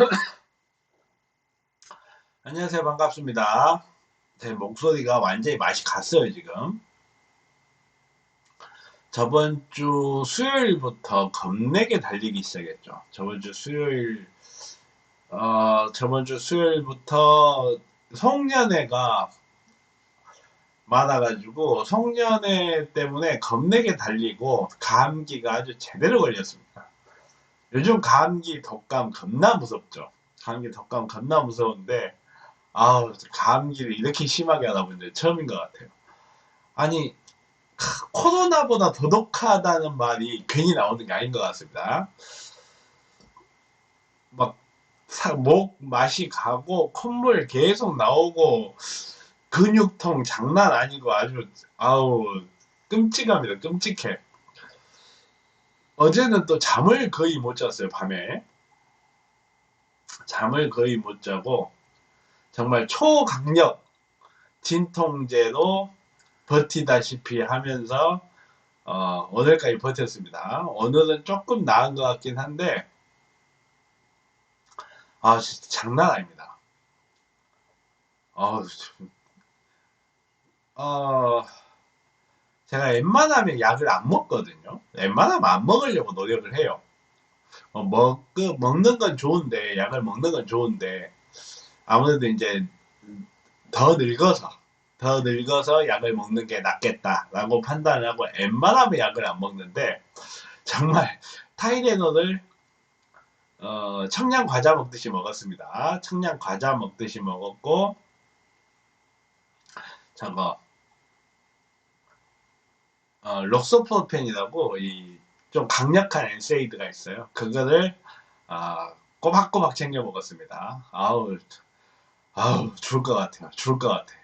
안녕하세요. 반갑습니다. 제 목소리가 완전히 맛이 갔어요, 지금. 저번 주 수요일부터 겁내게 달리기 시작했죠. 저번 주 수요일, 어, 저번 주 수요일부터 송년회가 많아가지고 송년회 때문에 겁내게 달리고 감기가 아주 제대로 걸렸습니다. 요즘 감기 독감 겁나 무섭죠. 감기 독감 겁나 무서운데 아우 감기를 이렇게 심하게 하다 보니 처음인 것 같아요. 아니 코로나보다 더 독하다는 말이 괜히 나오는 게 아닌 것 같습니다. 막 목 맛이 가고 콧물 계속 나오고 근육통 장난 아니고 아주 아우 끔찍합니다. 끔찍해. 어제는 또 잠을 거의 못 잤어요. 밤에 잠을 거의 못 자고 정말 초강력 진통제로 버티다시피 하면서 어, 오늘까지 버텼습니다. 오늘은 조금 나은 것 같긴 한데 아 진짜 장난 아닙니다. 어, 어, 제가 웬만하면 약을 안 먹거든요. 웬만하면 안 먹으려고 노력을 해요. 어, 먹, 그, 먹는 건 좋은데, 약을 먹는 건 좋은데, 아무래도 이제 더 늙어서, 더 늙어서 약을 먹는 게 낫겠다라고 판단을 하고 웬만하면 약을 안 먹는데, 정말 타이레놀을 어, 청양 과자 먹듯이 먹었습니다. 청양 과자 먹듯이 먹었고, 저거, 어, 록소프로펜이라고 이 좀 강력한 엔세이드가 있어요. 그거를 어, 꼬박꼬박 챙겨 먹었습니다. 아우 아우 죽을 것 같아요. 죽을 것 같아.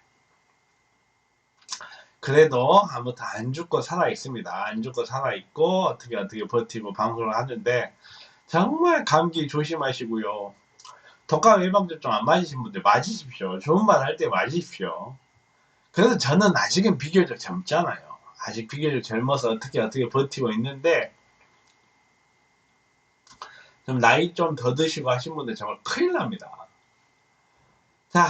그래도 아무튼 안 죽고 살아 있습니다. 안 죽고 살아 있고 어떻게 어떻게 버티고 방송을 하는데 정말 감기 조심하시고요. 독감 예방접종 안 맞으신 분들 맞으십시오. 좋은 말 할 때 맞으십시오. 그래서 저는 아직은 비교적 젊잖아요. 아직 비교적 젊어서 어떻게 어떻게 버티고 있는데 좀 나이 좀 더 드시고 하신 분들 정말 큰일 납니다. 자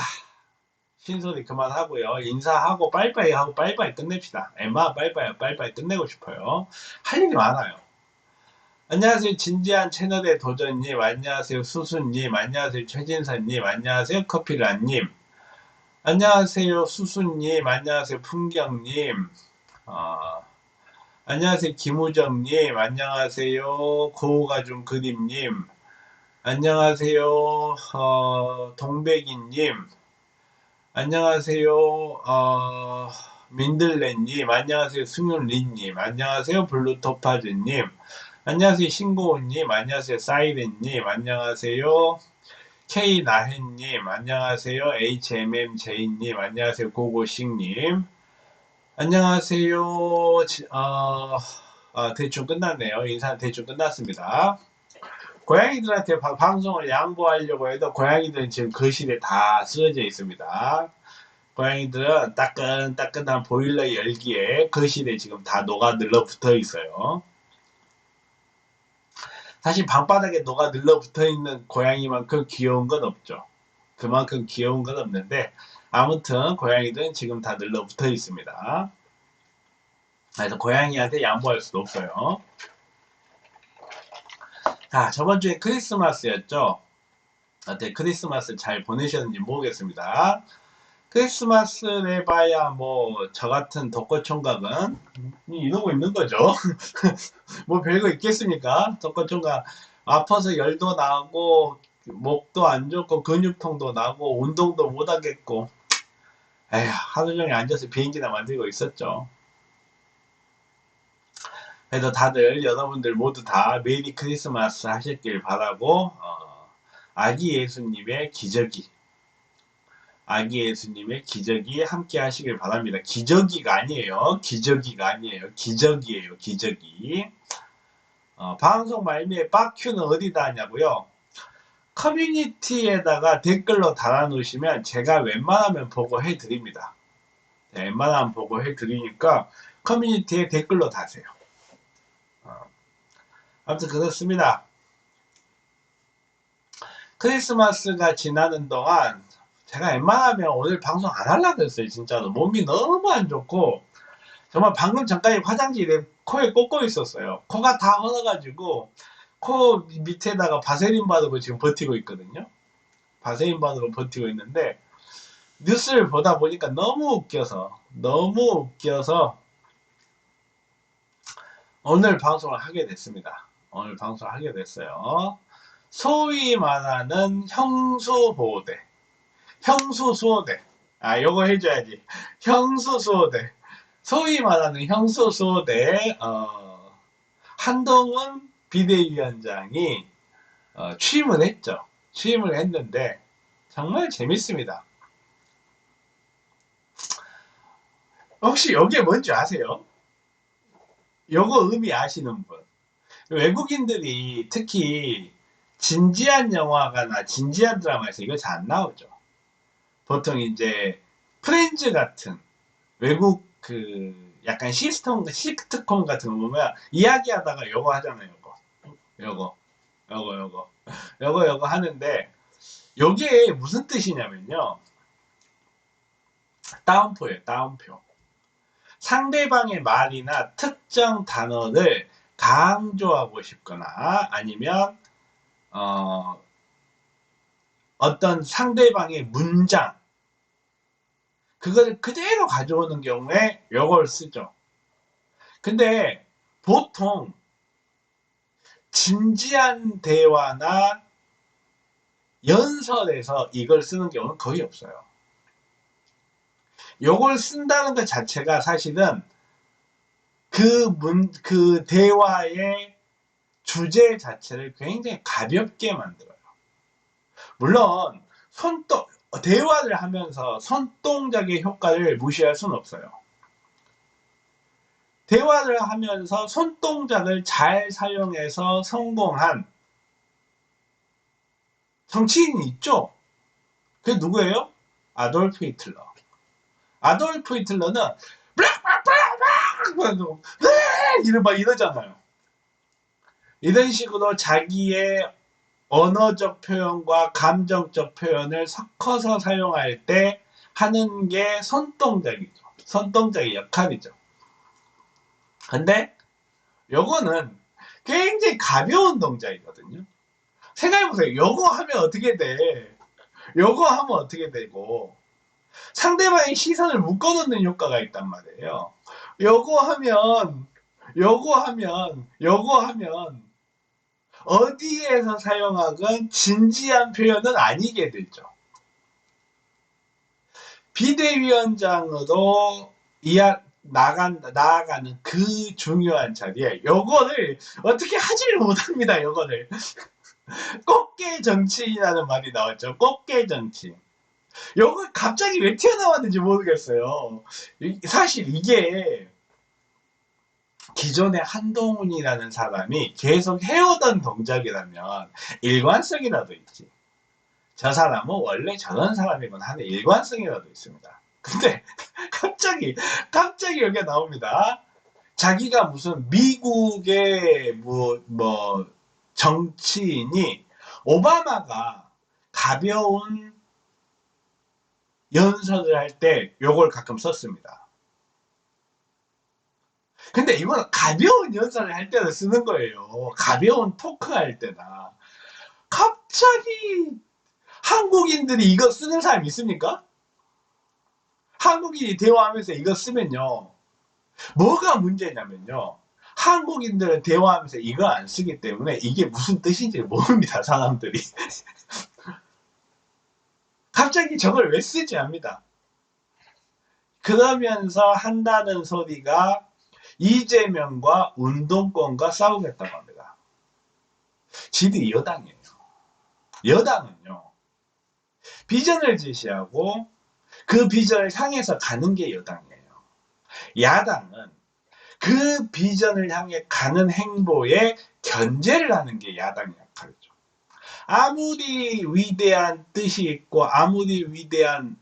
신소리 그만하고요. 인사하고 빨리빨리 하고 빨리빨리 끝냅시다. 엠마 빨리빨리 빨리빨리 끝내고 싶어요. 할 일이 많아요. 안녕하세요. 진지한 채널의 도전님, 안녕하세요. 수수님, 안녕하세요. 최진사님, 안녕하세요. 커피란님, 안녕하세요. 수수님, 안녕하세요. 풍경님, 어, 안녕하세요. 김우정님, 안녕하세요. 고우가중 그림님, 안녕하세요. 어, 동백이님, 안녕하세요. 어, 민들레님, 안녕하세요. 승윤리님, 안녕하세요. 블루토파즈님, 안녕하세요. 신고우님, 안녕하세요. 사이렌님, 안녕하세요. K나혜님, 안녕하세요. HMMJ님, 안녕하세요. 고고식님, 안녕하세요. 어, 어, 대충 끝났네요. 인사 대충 끝났습니다. 고양이들한테 바, 방송을 양보하려고 해도 고양이들은 지금 거실에 다 쓰여져 있습니다. 고양이들은 따끈따끈한 보일러 열기에 거실에 지금 다 녹아 늘러 붙어 있어요. 사실 방바닥에 녹아 늘러 붙어 있는 고양이만큼 귀여운 건 없죠. 그만큼 귀여운 건 없는데 아무튼 고양이들은 지금 다 늘러 붙어 있습니다. 그래서 고양이한테 양보할 수도 없어요. 자, 저번 주에 크리스마스였죠. 어때 크리스마스 잘 보내셨는지 모르겠습니다. 크리스마스를 해봐야 뭐 저 같은 독거총각은 이러고 있는 거죠. 뭐 별거 있겠습니까? 독거총각 아파서 열도 나고 목도 안 좋고 근육통도 나고 운동도 못 하겠고 에휴 하루 종일 앉아서 비행기나 만들고 있었죠. 그래서 다들 여러분들 모두 다 메리 크리스마스 하셨길 바라고 어, 아기 예수님의 기저귀 아기 예수님의 기저귀 함께 하시길 바랍니다. 기저귀가 아니에요. 기저귀가 아니에요. 기저귀예요. 기저귀. 어, 방송 말미에 빡큐는 어디다 하냐고요? 커뮤니티에다가 댓글로 달아놓으시면 제가 웬만하면 보고 해 드립니다. 네, 웬만하면 보고 해 드리니까 커뮤니티에 댓글로 다세요. 어. 아무튼 그렇습니다. 크리스마스가 지나는 동안 제가 웬만하면 오늘 방송 안 하려고 했어요. 진짜로. 몸이 너무 안 좋고 정말 방금 전까지 화장실에 코에 꽂고 있었어요. 코가 다 얼어가지고 코 밑에다가 바세린 바르고 지금 버티고 있거든요. 바세린 바르고 버티고 있는데 뉴스를 보다 보니까 너무 웃겨서 너무 웃겨서 오늘 방송을 하게 됐습니다. 오늘 방송을 하게 됐어요. 소위 말하는 형수보호대, 형수수호대. 아, 요거 해줘야지. 형수수호대. 소위 말하는 형수수호대, 어, 한동훈 비대위원장이 어, 취임을 했죠. 취임을 했는데 정말 재밌습니다. 혹시 여기에 뭔지 아세요? 요거 의미 아시는 분? 외국인들이 특히 진지한 영화가나 진지한 드라마에서 이거 잘 안 나오죠. 보통 이제 프렌즈 같은 외국 그 약간 시스템 시트콤 같은 거 보면 이야기하다가 요거 하잖아요. 요거 요거 요거 요거 요거 하는데 요게 무슨 뜻이냐면요. 다운표예요. 다운표. 상대방의 말이나 특정 단어를 강조하고 싶거나 아니면 어, 어떤 상대방의 문장 그걸 그대로 가져오는 경우에 이걸 쓰죠. 근데 보통 진지한 대화나 연설에서 이걸 쓰는 경우는 거의 없어요. 이걸 쓴다는 것 자체가 사실은 그 문, 그 대화의 주제 자체를 굉장히 가볍게 만들어요. 물론, 손동, 대화를 하면서 손동작의 효과를 무시할 수는 없어요. 대화를 하면서 손동작을 잘 사용해서 성공한 정치인이 있죠? 그게 누구예요? 아돌프 히틀러. 아돌프 히틀러는 이런 막 이러잖아요. 이런 식으로 자기의 언어적 표현과 감정적 표현을 섞어서 사용할 때 하는 게 손동작이죠. 손동작의 역할이죠. 근데 요거는 굉장히 가벼운 동작이거든요. 생각해보세요. 요거 하면 어떻게 돼? 요거 하면 어떻게 되고 상대방의 시선을 묶어놓는 효과가 있단 말이에요. 요거 하면 요거 하면 요거 하면 어디에서 사용하건 진지한 표현은 아니게 되죠. 비대위원장으로 이야 나간 나아가는 그 중요한 자리에 요거를 어떻게 하지를 못합니다. 요거를 꽃게 정치인이라는 말이 나왔죠. 꽃게 정치. 요거 갑자기 왜 튀어나왔는지 모르겠어요. 사실 이게 기존의 한동훈이라는 사람이 계속 해오던 동작이라면 일관성이라도 있지. 저 사람은 원래 저런 사람이건 하는 일관성이라도 있습니다. 근데 갑자기 갑자기 여기가 나옵니다. 자기가 무슨 미국의 뭐, 뭐 정치인이 오바마가 가벼운 연설을 할 때 요걸 가끔 썼습니다. 근데 이거는 가벼운 연설을 할 때는 쓰는 거예요. 가벼운 토크 할 때나. 갑자기 한국인들이 이거 쓰는 사람 있습니까? 한국인이 대화하면서 이거 쓰면요. 뭐가 문제냐면요. 한국인들은 대화하면서 이거 안 쓰기 때문에 이게 무슨 뜻인지 모릅니다, 사람들이. 갑자기 저걸 왜 쓰지 합니다. 그러면서 한다는 소리가 이재명과 운동권과 싸우겠다고 합니다. 지들이 여당이에요. 여당은요. 비전을 제시하고 그 비전을 향해서 가는 게 여당이에요. 야당은 그 비전을 향해 가는 행보에 견제를 하는 게 야당의 역할이죠. 아무리 위대한 뜻이 있고 아무리 위대한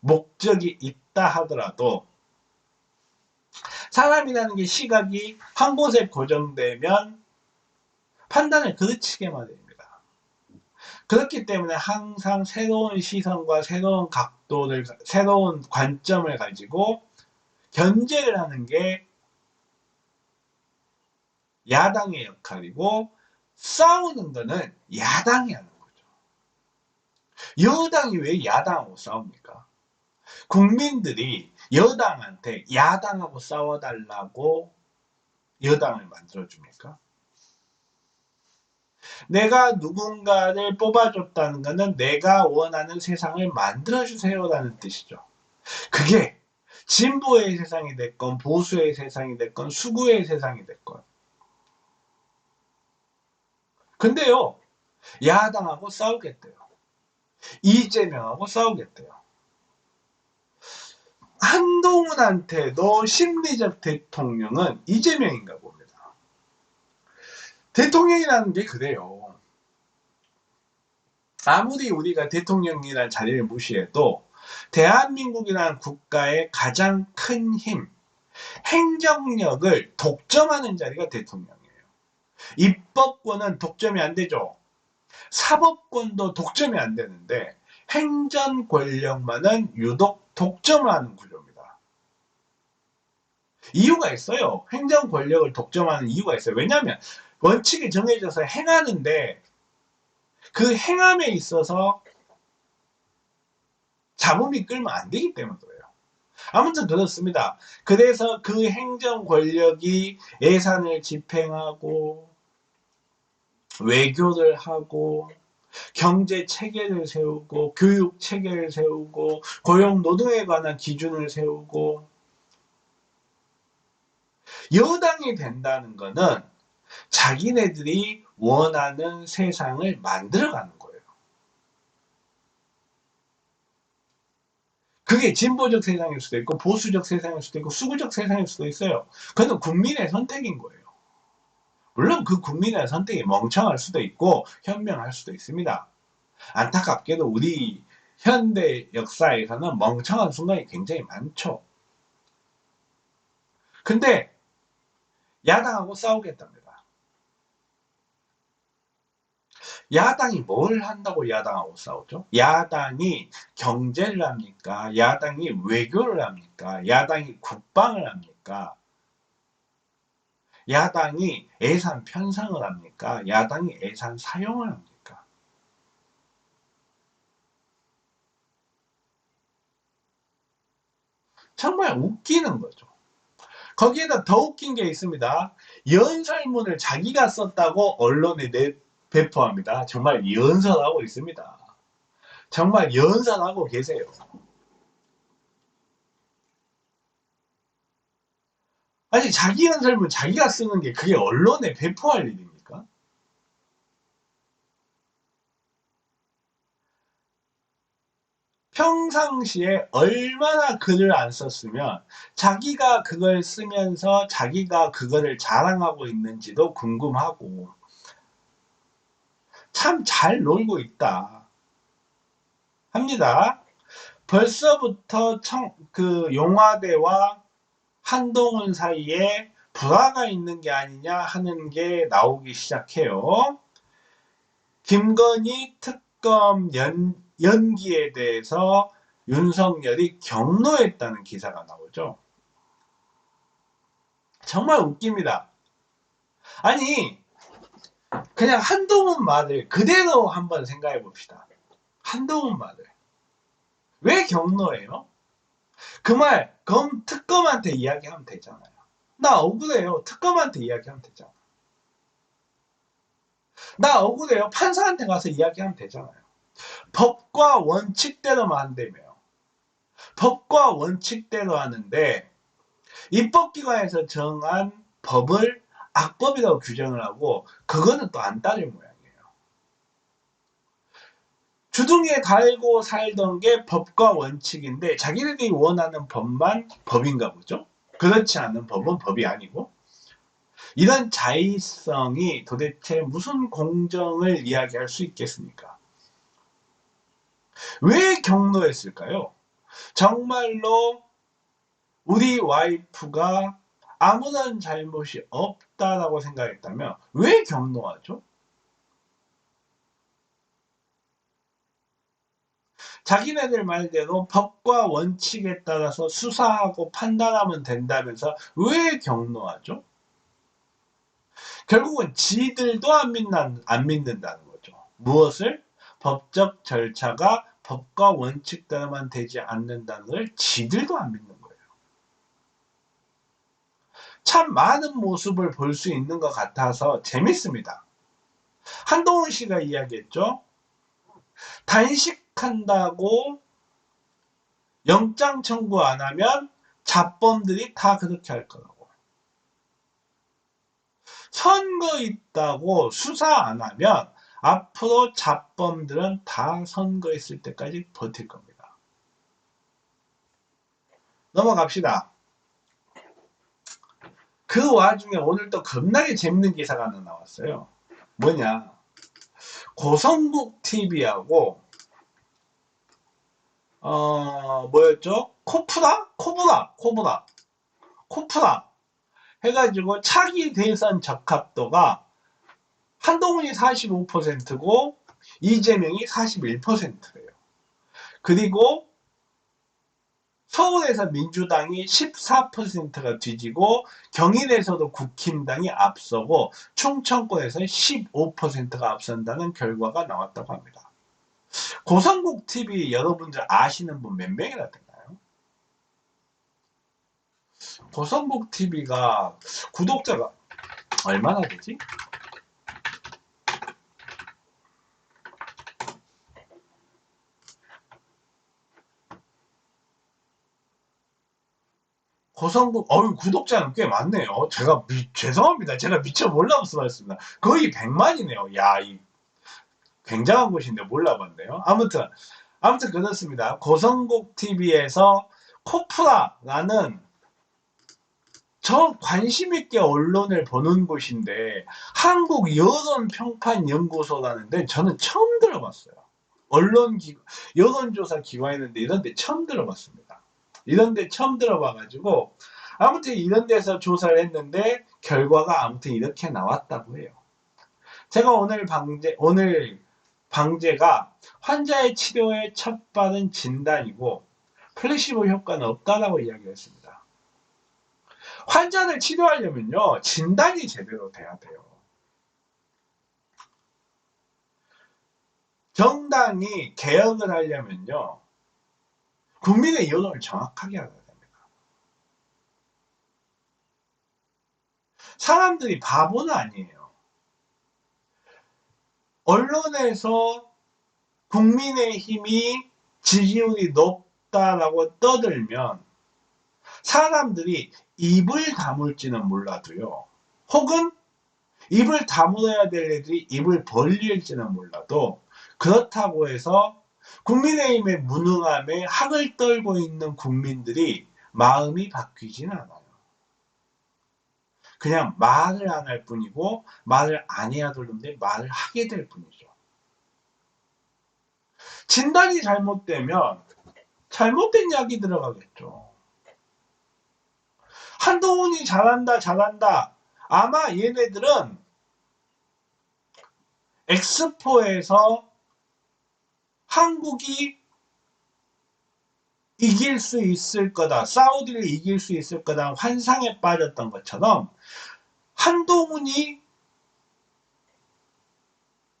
목적이 있다 하더라도 사람이라는 게 시각이 한 곳에 고정되면 판단을 그르치게 마련입니다. 그렇기 때문에 항상 새로운 시선과 새로운 각도를, 새로운 관점을 가지고 견제를 하는 게 야당의 역할이고 싸우는 거는 야당이 하는 거죠. 여당이 왜 야당하고 싸웁니까? 국민들이 여당한테 야당하고 싸워달라고 여당을 만들어줍니까? 내가 누군가를 뽑아줬다는 것은 내가 원하는 세상을 만들어주세요라는 뜻이죠. 그게 진보의 세상이 됐건 보수의 세상이 됐건 수구의 세상이 됐건 근데요 야당하고 싸우겠대요. 이재명하고 싸우겠대요. 한동훈한테도 심리적 대통령은 이재명인가 봅니다. 대통령이라는 게 그래요. 아무리 우리가 대통령이라는 자리를 무시해도 대한민국이라는 국가의 가장 큰 힘, 행정력을 독점하는 자리가 대통령이에요. 입법권은 독점이 안 되죠. 사법권도 독점이 안 되는데 행정 권력만은 유독 독점을 하는 구조입니다. 이유가 있어요. 행정 권력을 독점하는 이유가 있어요. 왜냐하면 원칙이 정해져서 행하는데 그 행함에 있어서 잡음이 끌면 안 되기 때문에 그래요. 아무튼 그렇습니다. 그래서 그 행정 권력이 예산을 집행하고 외교를 하고 경제 체계를 세우고 교육 체계를 세우고 고용 노동에 관한 기준을 세우고 여당이 된다는 것은 자기네들이 원하는 세상을 만들어가는 거예요. 그게 진보적 세상일 수도 있고 보수적 세상일 수도 있고 수구적 세상일 수도 있어요. 그건 국민의 선택인 거예요. 물론 그 국민의 선택이 멍청할 수도 있고 현명할 수도 있습니다. 안타깝게도 우리 현대 역사에서는 멍청한 순간이 굉장히 많죠. 근데 야당하고 싸우겠답니다. 야당이 뭘 한다고 야당하고 싸우죠? 야당이 경제를 합니까? 야당이 외교를 합니까? 야당이 국방을 합니까? 야당이 예산 편성을 합니까? 야당이 예산 사용을 합니까? 정말 웃기는 거죠. 거기에다 더 웃긴 게 있습니다. 연설문을 자기가 썼다고 언론에 내, 배포합니다. 정말 연설하고 있습니다. 정말 연설하고 계세요. 아니 자기 연설문 자기가 쓰는 게 그게 언론에 배포할 일입니까? 평상시에 얼마나 글을 안 썼으면 자기가 그걸 쓰면서 자기가 그거를 자랑하고 있는지도 궁금하고 참 잘 놀고 있다. 합니다. 벌써부터 청, 그 용화대와 한동훈 사이에 불화가 있는 게 아니냐 하는 게 나오기 시작해요. 김건희 특검 연, 연기에 대해서 윤석열이 경로했다는 기사가 나오죠. 정말 웃깁니다. 아니 그냥 한동훈 말을 그대로 한번 생각해 봅시다. 한동훈 말을. 왜 경로예요? 그 말, 검, 특검한테 이야기하면 되잖아요. 나 억울해요. 특검한테 이야기하면 되잖아. 나 억울해요. 판사한테 가서 이야기하면 되잖아요. 법과 원칙대로만 한다며요. 법과 원칙대로 하는데 입법기관에서 정한 법을 악법이라고 규정을 하고 그거는 또 안 따를 모양이에요. 주둥이에 달고 살던 게 법과 원칙인데 자기들이 원하는 법만 법인가 보죠. 그렇지 않은 법은 법이 아니고 이런 자의성이 도대체 무슨 공정을 이야기할 수 있겠습니까? 왜 경로했을까요? 정말로 우리 와이프가 아무런 잘못이 없다라고 생각했다면 왜 경로하죠? 자기네들 말대로 법과 원칙에 따라서 수사하고 판단하면 된다면서 왜 경로하죠? 결국은 지들도 안, 믿는, 안 믿는다는 거죠. 무엇을? 법적 절차가 법과 원칙대로만 되지 않는다는 걸 지들도 안 믿는 거예요. 참 많은 모습을 볼 수 있는 것 같아서 재밌습니다. 한동훈 씨가 이야기했죠. 단식한다고 영장 청구 안 하면 자범들이 다 그렇게 할 거라고. 선거 있다고 수사 안 하면 앞으로 자범들은 다 선거 있을 때까지 버틸 겁니다. 넘어갑시다. 그 와중에 오늘 또 겁나게 재밌는 기사가 하나 나왔어요. 뭐냐. 고성국 TV하고 어 뭐였죠? 코프라? 코브라? 코브라? 코프라 해가지고 차기 대선 적합도가 한동훈이 45%고 이재명이 41%예요. 그리고 서울에서 민주당이 14%가 뒤지고 경인에서도 국힘당이 앞서고 충청권에서 15%가 앞선다는 결과가 나왔다고 합니다. 고성국 TV 여러분들 아시는 분 몇 명이나 되나요? 고성국 TV가 구독자가 얼마나 되지? 고성국, 어유 구독자는 꽤 많네요. 제가 미, 죄송합니다. 제가 미처 몰라서 말했습니다. 거의 100만이네요. 야, 이 굉장한 곳인데 몰라봤네요. 아무튼, 아무튼 그렇습니다. 고성국 TV에서 코프라라는 저 관심 있게 언론을 보는 곳인데 한국 여론 평판 연구소라는데 저는 처음 들어봤어요. 언론 기 여론조사 기관이는데 이런 데 처음 들어봤습니다. 이런 데 처음 들어봐가지고 아무튼 이런 데서 조사를 했는데 결과가 아무튼 이렇게 나왔다고 해요. 제가 오늘 방제 오늘 방제가 환자의 치료에 첫 받은 진단이고 플래시보 효과는 없다라고 이야기했습니다. 환자를 치료하려면요 진단이 제대로 돼야 돼요. 정당이 개혁을 하려면요 국민의 여론을 정확하게 알아야 됩니다. 사람들이 바보는 아니에요. 언론에서 국민의 힘이 지지율이 높다라고 떠들면 사람들이 입을 다물지는 몰라도요. 혹은 입을 다물어야 될 애들이 입을 벌릴지는 몰라도 그렇다고 해서 국민의힘의 무능함에 학을 떨고 있는 국민들이 마음이 바뀌진 않아요. 그냥 말을 안 할 뿐이고 말을 안 해야 되는데 말을 하게 될 뿐이죠. 진단이 잘못되면 잘못된 약이 들어가겠죠. 한동훈이 잘한다 잘한다 아마 얘네들은 엑스포에서 한국이 이길 수 있을 거다. 사우디를 이길 수 있을 거다. 환상에 빠졌던 것처럼 한동훈이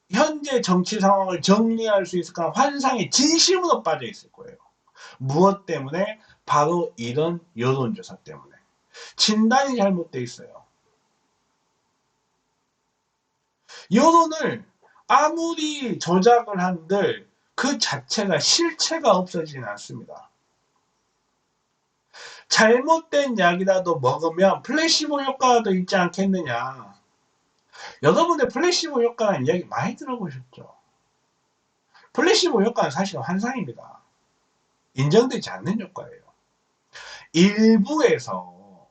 현재 정치 상황을 정리할 수 있을까 환상에 진심으로 빠져 있을 거예요. 무엇 때문에? 바로 이런 여론조사 때문에. 진단이 잘못되어 있어요. 여론을 아무리 조작을 한들 그 자체가 실체가 없어지진 않습니다. 잘못된 약이라도 먹으면 플래시보 효과도 있지 않겠느냐. 여러분들 플래시보 효과라는 이야기 많이 들어보셨죠? 플래시보 효과는 사실 환상입니다. 인정되지 않는 효과예요. 일부에서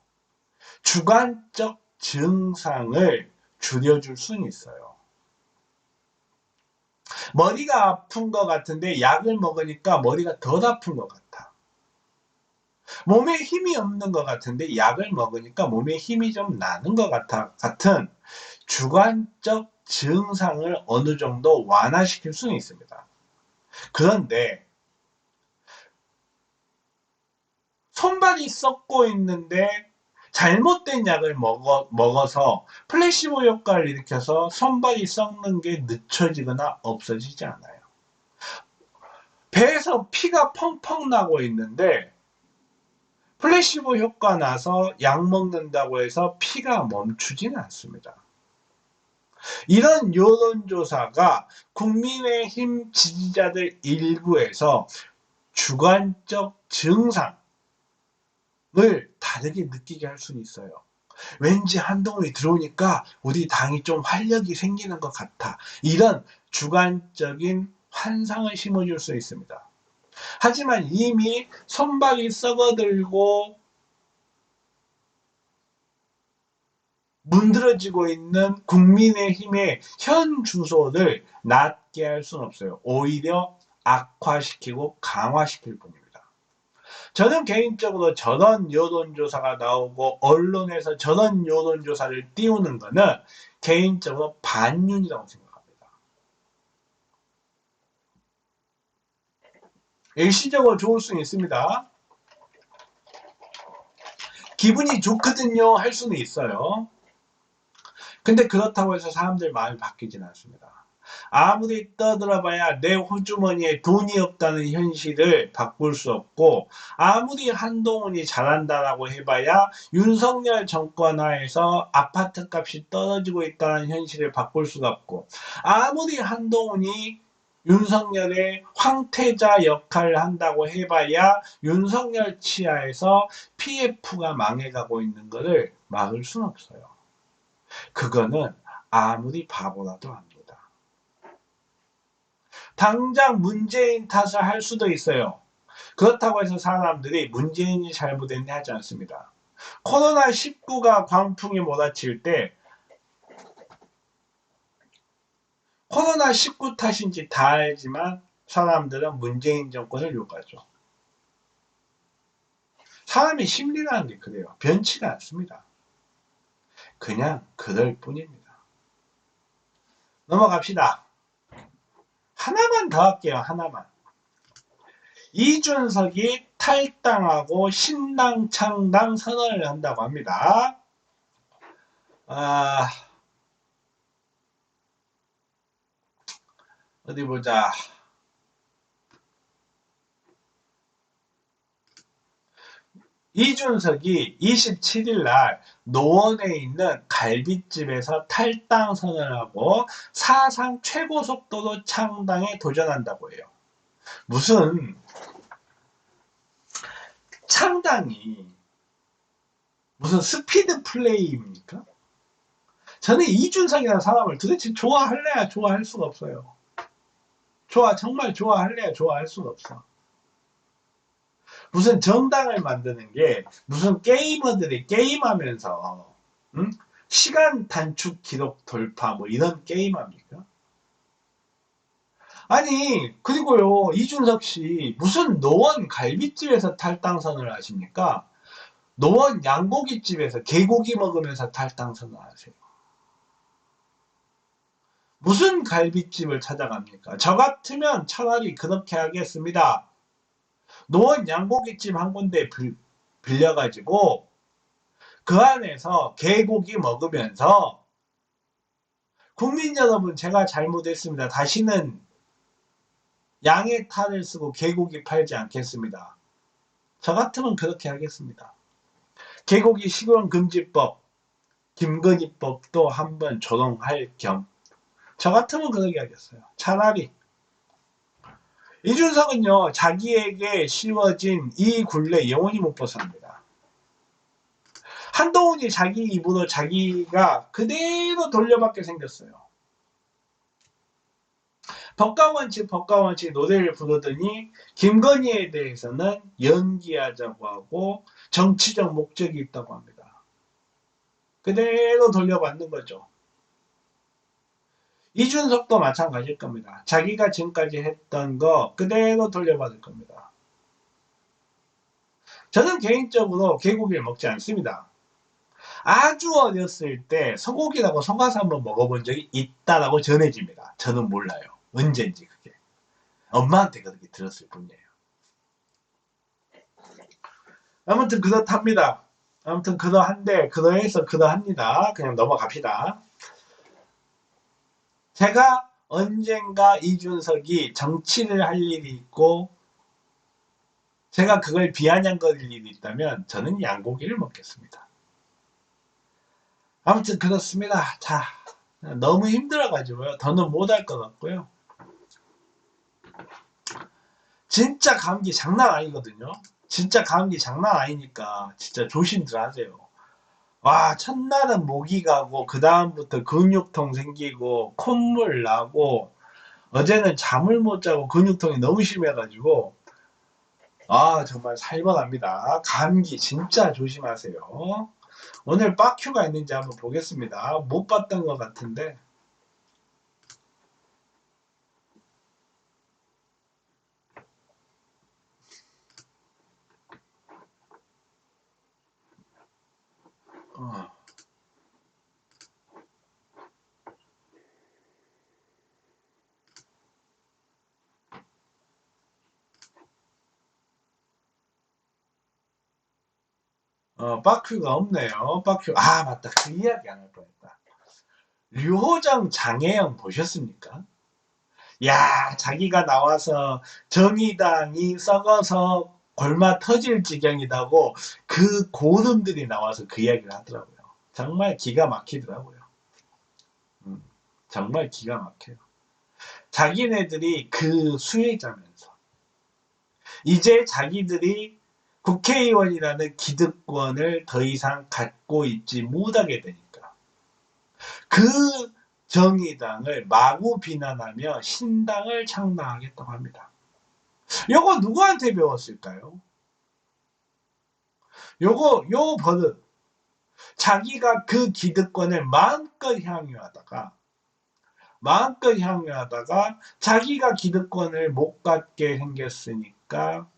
주관적 증상을 줄여줄 수는 있어요. 머리가 아픈 것 같은데 약을 먹으니까 머리가 더 아픈 것 같아. 몸에 힘이 없는 것 같은데 약을 먹으니까 몸에 힘이 좀 나는 것 같아. 같은 주관적 증상을 어느 정도 완화시킬 수는 있습니다. 그런데 손발이 썩고 있는데 잘못된 약을 먹어, 먹어서 플래시보 효과를 일으켜서 손발이 썩는 게 늦춰지거나 없어지지 않아요. 배에서 피가 펑펑 나고 있는데 플래시보 효과 나서 약 먹는다고 해서 피가 멈추지는 않습니다. 이런 여론조사가 국민의힘 지지자들 일부에서 주관적 증상 을 다르게 느끼게 할 수는 있어요. 왠지 한동훈이 들어오니까 우리 당이 좀 활력이 생기는 것 같아. 이런 주관적인 환상을 심어줄 수 있습니다. 하지만 이미 선박이 썩어들고 문드러지고 있는 국민의힘의 현 주소를 낮게 할 수는 없어요. 오히려 악화시키고 강화시킬 뿐입니다. 저는 개인적으로 저런 여론조사가 나오고 언론에서 저런 여론조사를 띄우는 것은 개인적으로 반윤이라고 생각합니다. 일시적으로 좋을 수는 있습니다. 기분이 좋거든요 할 수는 있어요. 근데 그렇다고 해서 사람들 마음이 바뀌지는 않습니다. 아무리 떠들어봐야 내 호주머니에 돈이 없다는 현실을 바꿀 수 없고 아무리 한동훈이 잘한다라고 해봐야 윤석열 정권 하에서 아파트 값이 떨어지고 있다는 현실을 바꿀 수가 없고 아무리 한동훈이 윤석열의 황태자 역할을 한다고 해봐야 윤석열 치하에서 PF가 망해가고 있는 것을 막을 수는 없어요. 그거는 아무리 바보라도 합니다. 당장 문재인 탓을 할 수도 있어요. 그렇다고 해서 사람들이 문재인이 잘못했네 하지 않습니다. 코로나19가 광풍이 몰아칠 때 코로나19 탓인지 다 알지만 사람들은 문재인 정권을 욕하죠. 사람의 심리라는 게 그래요. 변치가 않습니다. 그냥 그럴 뿐입니다. 넘어갑시다. 하나만 더 할게요. 하나만. 이준석이 탈당하고 신당 창당 선언을 한다고 합니다. 아, 어디 보자. 이준석이 27일 날 노원에 있는 갈비집에서 탈당 선언하고 사상 최고 속도로 창당에 도전한다고 해요. 무슨 창당이 무슨 스피드 플레이입니까? 저는 이준석이라는 사람을 도대체 좋아할래야 좋아할 수가 없어요. 좋아 정말 좋아할래야 좋아할 수가 없어. 무슨 정당을 만드는 게 무슨 게이머들이 게임하면서 음? 시간 단축 기록 돌파 뭐 이런 게임합니까? 아니 그리고요 이준석 씨 무슨 노원 갈비집에서 탈당선을 하십니까? 노원 양고기집에서 개고기 먹으면서 탈당선을 하세요. 무슨 갈비집을 찾아갑니까? 저 같으면 차라리 그렇게 하겠습니다. 노원 양고기집 한 군데 빌려가지고 그 안에서 개고기 먹으면서 국민 여러분 제가 잘못했습니다. 다시는 양의 탈을 쓰고 개고기 팔지 않겠습니다. 저 같으면 그렇게 하겠습니다. 개고기 식용 금지법, 김건희법도 한번 조롱할 겸 저 같으면 그렇게 하겠어요. 차라리 이준석은요, 자기에게 씌워진 이 굴레 영원히 못 벗어납니다. 한동훈이 자기 입으로 자기가 그대로 돌려받게 생겼어요. 법가원칙, 법가원칙 노래를 부르더니 김건희에 대해서는 연기하자고 하고 정치적 목적이 있다고 합니다. 그대로 돌려받는 거죠. 이준석도 마찬가지일 겁니다. 자기가 지금까지 했던 거 그대로 돌려받을 겁니다. 저는 개인적으로 개고기를 먹지 않습니다. 아주 어렸을 때 소고기라고 속아서 한번 먹어본 적이 있다라고 전해집니다. 저는 몰라요. 언젠지 그게. 엄마한테 그렇게 들었을 뿐이에요. 아무튼 그렇답니다. 아무튼 그러한데 그러해서 그러합니다. 그냥 넘어갑시다. 제가 언젠가 이준석이 정치를 할 일이 있고 제가 그걸 비아냥거릴 일이 있다면 저는 양고기를 먹겠습니다. 아무튼 그렇습니다. 자, 너무 힘들어가지고요. 더는 못할 것 같고요. 진짜 감기 장난 아니거든요. 진짜 감기 장난 아니니까 진짜 조심들 하세요. 와, 첫날은 모기 가고, 그 다음부터 근육통 생기고, 콧물 나고, 어제는 잠을 못 자고 근육통이 너무 심해가지고, 아, 정말 살벌합니다. 감기 진짜 조심하세요. 오늘 빠큐가 있는지 한번 보겠습니다. 못 봤던 것 같은데. 어, 빠큐가 없네요. 빠큐. 아, 맞다. 그 이야기 안 할 뻔했다. 류호정 장혜영 보셨습니까? 야, 자기가 나와서 정의당이 썩어서 골마 터질 지경이다고 그 고름들이 나와서 그 이야기를 하더라고요. 정말 기가 막히더라고요. 음, 정말 기가 막혀요. 자기네들이 그 수혜자면서 이제 자기들이 국회의원이라는 기득권을 더 이상 갖고 있지 못하게 되니까 그 정의당을 마구 비난하며 신당을 창당하겠다고 합니다. 요거 누구한테 배웠을까요? 요거 요 버릇 자기가 그 기득권을 마음껏 향유하다가 마음껏 향유하다가 자기가 기득권을 못 갖게 생겼으니까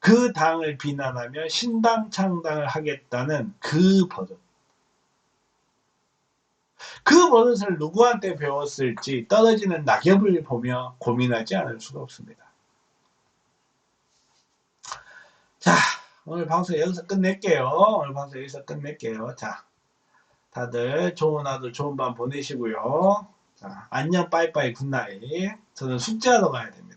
그 당을 비난하며 신당 창당을 하겠다는 그 버릇. 그 버릇을 누구한테 배웠을지 떨어지는 낙엽을 보며 고민하지 않을 수가 없습니다. 자, 오늘 방송 여기서 끝낼게요. 오늘 방송 여기서 끝낼게요. 자, 다들 좋은 하루, 좋은 밤 보내시고요. 자, 안녕, 빠이빠이, 굿나잇. 저는 숙제하러 가야 됩니다.